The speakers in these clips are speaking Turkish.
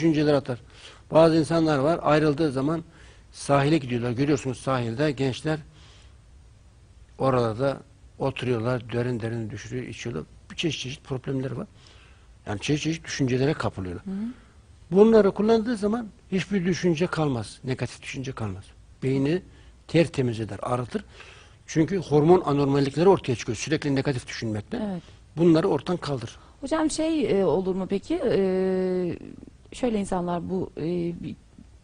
düşünceler atar. Bazı insanlar var ayrıldığı zaman sahile gidiyorlar. Görüyorsunuz sahilde gençler oralarda oturuyorlar. Derin derin düşürüyor, içiyorlar. Bir çeşit çeşit problemleri var. Yani çeşit çeşit düşüncelere kapılıyorlar. Bunları kullandığı zaman hiçbir düşünce kalmaz. Negatif düşünce kalmaz. Beyni tertemiz eder, arıtır. Çünkü hormon anormallikleri ortaya çıkıyor. Sürekli negatif düşünmekle. Evet. Bunları ortadan kaldır. Hocam şey e, olur mu peki? E, şöyle insanlar bu e,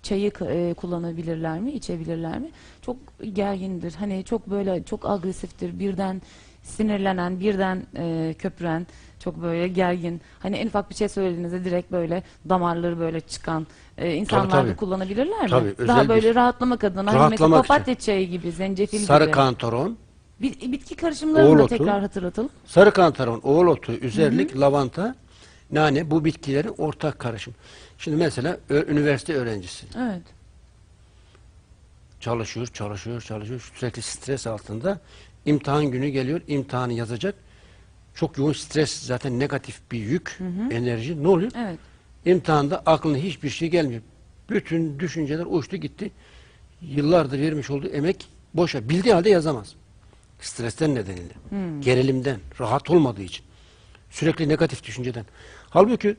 çayı e, kullanabilirler mi, içebilirler mi? Çok gergindir. Hani çok böyle çok agresiftir. Birden sinirlenen, birden e, köpüren, çok böyle gergin. Hani en ufak bir şey söylediğinizde direkt böyle damarları böyle çıkan e, insanlar tabii. da kullanabilirler mi? Tabii, Daha böyle bir- rahatlamak adına. Hani mesela Rahatlamak için. papatya çayı gibi, zencefil Sarı gibi. kantaron, Bit- bitki karışımlarını Oğul da otu. tekrar hatırlatalım. sarı kantaron, oğul otu, üzerlik, lavanta, nane bu bitkilerin ortak karışım. Şimdi mesela üniversite öğrencisi Evet. çalışıyor, çalışıyor, çalışıyor. Sürekli stres altında. İmtihan günü geliyor, imtihanı yazacak. Çok yoğun stres zaten negatif bir yük, enerji. Ne oluyor? Evet. İmtihanda aklına hiçbir şey gelmiyor. Bütün düşünceler uçtu gitti. Yıllardır vermiş olduğu emek boşa. Bildiği halde yazamaz. Stresten nedeniyle. Gerilimden, rahat olmadığı için. Sürekli negatif düşünceden. Halbuki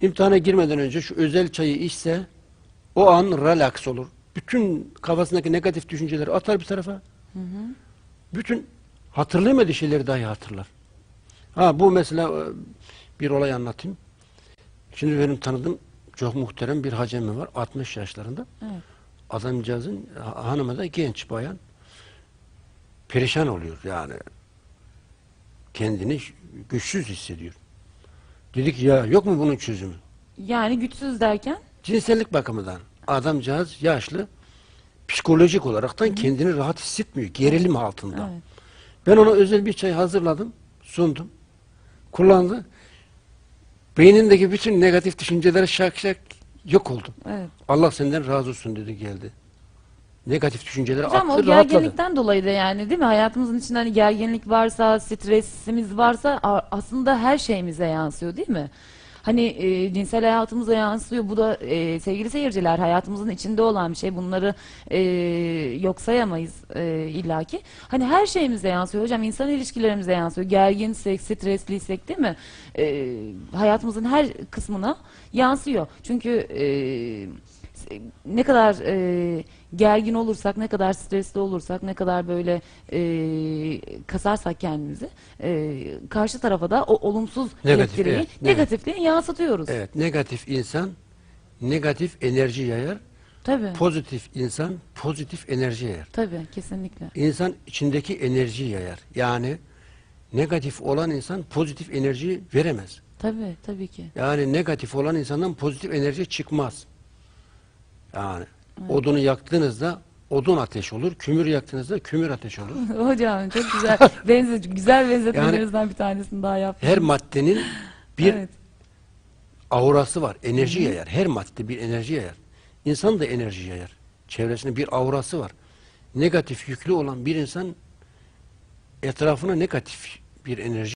imtihana girmeden önce şu özel çayı içse o an relax olur. Bütün kafasındaki negatif düşünceleri atar bir tarafa. Bütün hatırlayamadığı şeyleri dahi hatırlar. Ha bu mesela e, bir olay anlatayım. Şimdi benim tanıdığım çok muhterem bir hacemi var. 60 yaşlarında. Evet. Adamcağızın ha- hanımı da genç bayan. Perişan oluyor yani. Kendini güçsüz hissediyor. Dedik ya yok mu bunun çözümü? Yani güçsüz derken Cinsellik bakımından adamcağız yaşlı psikolojik olaraktan kendini rahat hissetmiyor. Gerilim altında. Evet. Ben ona özel bir çay hazırladım, sundum. Kullandı. Beynindeki bütün negatif düşünceleri şak şak yok oldu. evet. Allah senden razı olsun dedi geldi. Negatif düşünceleri Hocam o attı, rahatladı. gerginlikten dolayı da yani değil mi? Hayatımızın içinde hani gerginlik varsa, stresimiz varsa aslında her şeyimize yansıyor değil mi? Hani e, cinsel hayatımıza yansıyor. Bu da e, sevgili seyirciler hayatımızın içinde olan bir şey. Bunları e, yok sayamayız e, illaki. Hani her şeyimize yansıyor hocam. İnsan ilişkilerimize yansıyor. Gerginsek, stresliysek değil mi? E, hayatımızın her kısmına yansıyor. Çünkü e, ne kadar e, gergin olursak, ne kadar stresli olursak, ne kadar böyle e, kasarsak kendimizi, e, karşı tarafa da o olumsuz Negatif, elektriği, evet, evet. yansıtıyoruz. Evet, negatif insan negatif enerji yayar. Tabii, Pozitif insan pozitif enerji yayar. tabii, kesinlikle. İnsan içindeki enerji yayar. Yani negatif olan insan pozitif enerji veremez. Tabii, tabii ki. Yani negatif olan insandan pozitif enerji çıkmaz. Yani odunu yaktığınızda odun ateş olur, kümür yaktığınızda kümür ateş olur. Hocam çok güzel, benze, güzel benzetmelerinizden bir tanesini daha yaptınız. Her maddenin bir Evet, aurası var, enerji yayar. Her madde bir enerji yayar. İnsan da enerji yayar. Çevresinde bir aurası var. Negatif yüklü olan bir insan etrafına negatif bir enerji